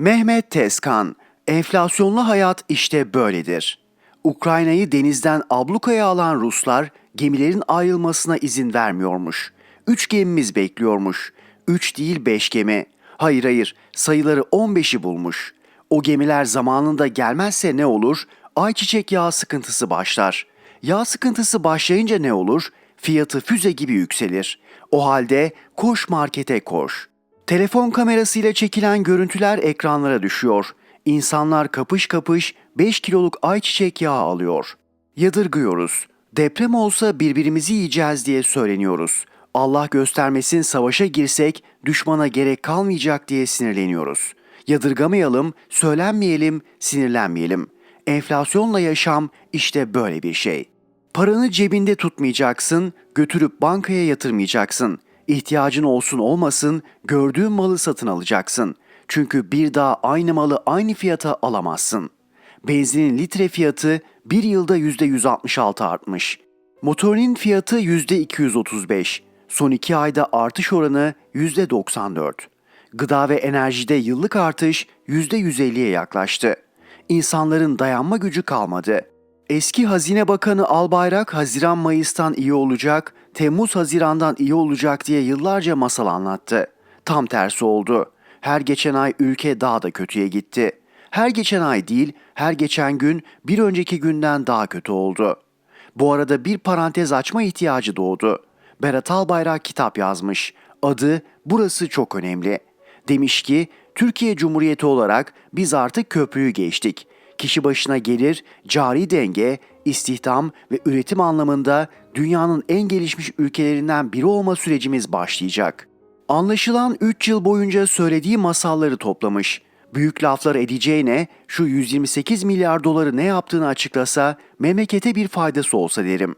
Mehmet Tezkan, enflasyonlu hayat işte böyledir. Ukrayna'yı denizden ablukaya alan Ruslar gemilerin ayrılmasına izin vermiyormuş. Üç gemimiz bekliyormuş. Üç değil beş gemi. Hayır hayır sayıları 15'i bulmuş. O gemiler zamanında gelmezse ne olur? Ayçiçek yağı sıkıntısı başlar. Yağ sıkıntısı başlayınca ne olur? Fiyatı füze gibi yükselir. O halde koş markete koş. Telefon kamerasıyla çekilen görüntüler ekranlara düşüyor. İnsanlar kapış kapış 5 kiloluk ayçiçek yağı alıyor. Yadırgıyoruz. Deprem olsa birbirimizi yiyeceğiz diye söyleniyoruz. Allah göstermesin savaşa girsek düşmana gerek kalmayacak diye sinirleniyoruz. Yadırgamayalım, söylenmeyelim, sinirlenmeyelim. Enflasyonla yaşam işte böyle bir şey. Paranı cebinde tutmayacaksın, götürüp bankaya yatırmayacaksın. İhtiyacın olsun olmasın, gördüğün malı satın alacaksın. Çünkü bir daha aynı malı aynı fiyata alamazsın. Benzinin litre fiyatı bir yılda %166 artmış. Motorinin fiyatı %235. Son iki ayda artış oranı %94. Gıda ve enerjide yıllık artış %150'ye yaklaştı. İnsanların dayanma gücü kalmadı. Eski Hazine Bakanı Albayrak Haziran-Mayıs'tan iyi olacak, Temmuz-Haziran'dan iyi olacak diye yıllarca masal anlattı. Tam tersi oldu. Her geçen ay ülke daha da kötüye gitti. Her geçen ay değil, her geçen gün bir önceki günden daha kötü oldu. Bu arada bir parantez açma ihtiyacı doğdu. Berat Albayrak kitap yazmış. Adı Burası Çok Önemli. Demiş ki Türkiye Cumhuriyeti olarak biz artık köprüyü geçtik. Kişi başına gelir, cari denge, istihdam ve üretim anlamında dünyanın en gelişmiş ülkelerinden biri olma sürecimiz başlayacak. Anlaşılan 3 yıl boyunca söylediği masalları toplamış. Büyük laflar edeceğine şu 128 milyar doları ne yaptığını açıklasa memlekete bir faydası olsa derim.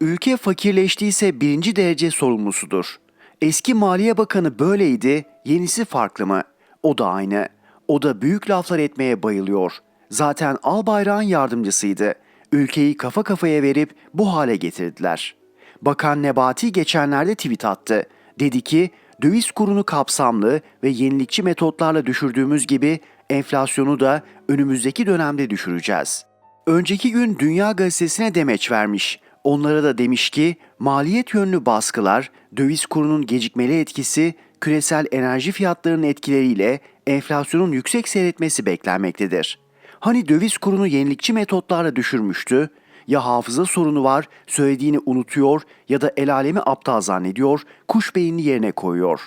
Ülke fakirleştiyse birinci derece sorumlusudur. Eski Maliye Bakanı böyleydi, yenisi farklı mı? O da aynı. O da büyük laflar etmeye bayılıyor. Zaten Albayrak'ın yardımcısıydı. Ülkeyi kafa kafaya verip bu hale getirdiler. Bakan Nebati geçenlerde tweet attı. Dedi ki döviz kurunu kapsamlı ve yenilikçi metotlarla düşürdüğümüz gibi enflasyonu da önümüzdeki dönemde düşüreceğiz. Önceki gün Dünya Gazetesi'ne demeç vermiş. Onlara da demiş ki maliyet yönlü baskılar, döviz kurunun gecikmeli etkisi, küresel enerji fiyatlarının etkileriyle enflasyonun yüksek seyretmesi beklenmektedir. Hani döviz kurunu yenilikçi metotlarla düşürmüştü? Ya hafıza sorunu var, söylediğini unutuyor ya da el alemi aptal zannediyor, kuş beynini yerine koyuyor.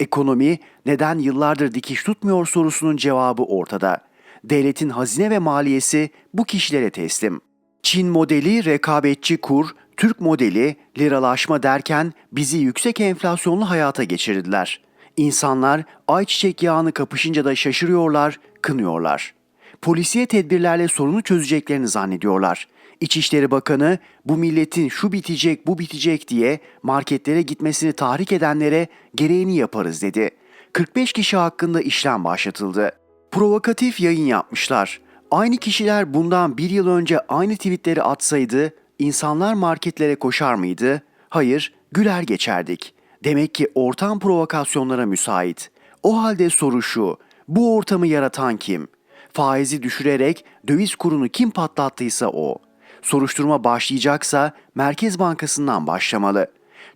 Ekonomi neden yıllardır dikiş tutmuyor sorusunun cevabı ortada. Devletin hazine ve maliyesi bu kişilere teslim. Çin modeli rekabetçi kur, Türk modeli liralaşma derken bizi yüksek enflasyonlu hayata geçirdiler. İnsanlar ayçiçek yağını kapışınca da şaşırıyorlar, kınıyorlar. Polisiye tedbirlerle sorunu çözeceklerini zannediyorlar. İçişleri Bakanı bu milletin şu bitecek bu bitecek diye marketlere gitmesini tahrik edenlere gereğini yaparız dedi. 45 kişi hakkında işlem başlatıldı. Provokatif yayın yapmışlar. Aynı kişiler bundan bir yıl önce aynı tweetleri atsaydı insanlar marketlere koşar mıydı? Hayır, güler geçerdik. Demek ki ortam provokasyonlara müsait. O halde soru şu, bu ortamı yaratan kim? Faizi düşürerek döviz kurunu kim patlattıysa o. Soruşturma başlayacaksa Merkez Bankası'ndan başlamalı.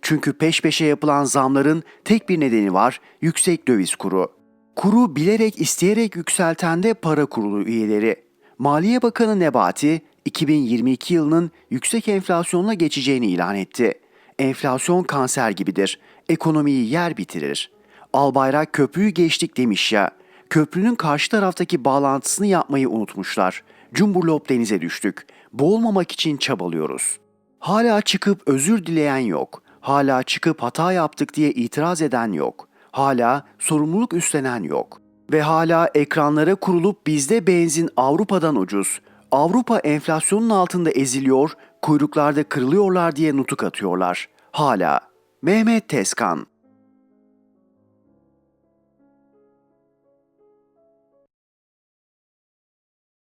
Çünkü peş peşe yapılan zamların tek bir nedeni var, yüksek döviz kuru. Kuru bilerek isteyerek yükselten de para kurulu üyeleri. Maliye Bakanı Nebati 2022 yılının yüksek enflasyonla geçeceğini ilan etti. Enflasyon kanser gibidir. Ekonomiyi yer bitirir. Albayrak köprüyü geçtik demiş ya. Köprünün karşı taraftaki bağlantısını yapmayı unutmuşlar. Cumburlop denize düştük. Boğulmamak için çabalıyoruz. Hala çıkıp özür dileyen yok. Hala çıkıp hata yaptık diye itiraz eden yok. Hala sorumluluk üstlenen yok. Ve hala ekranlara kurulup bizde benzin Avrupa'dan ucuz. Avrupa enflasyonun altında eziliyor, kuyruklarda kırılıyorlar diye nutuk atıyorlar. Hala. Mehmet Tezkan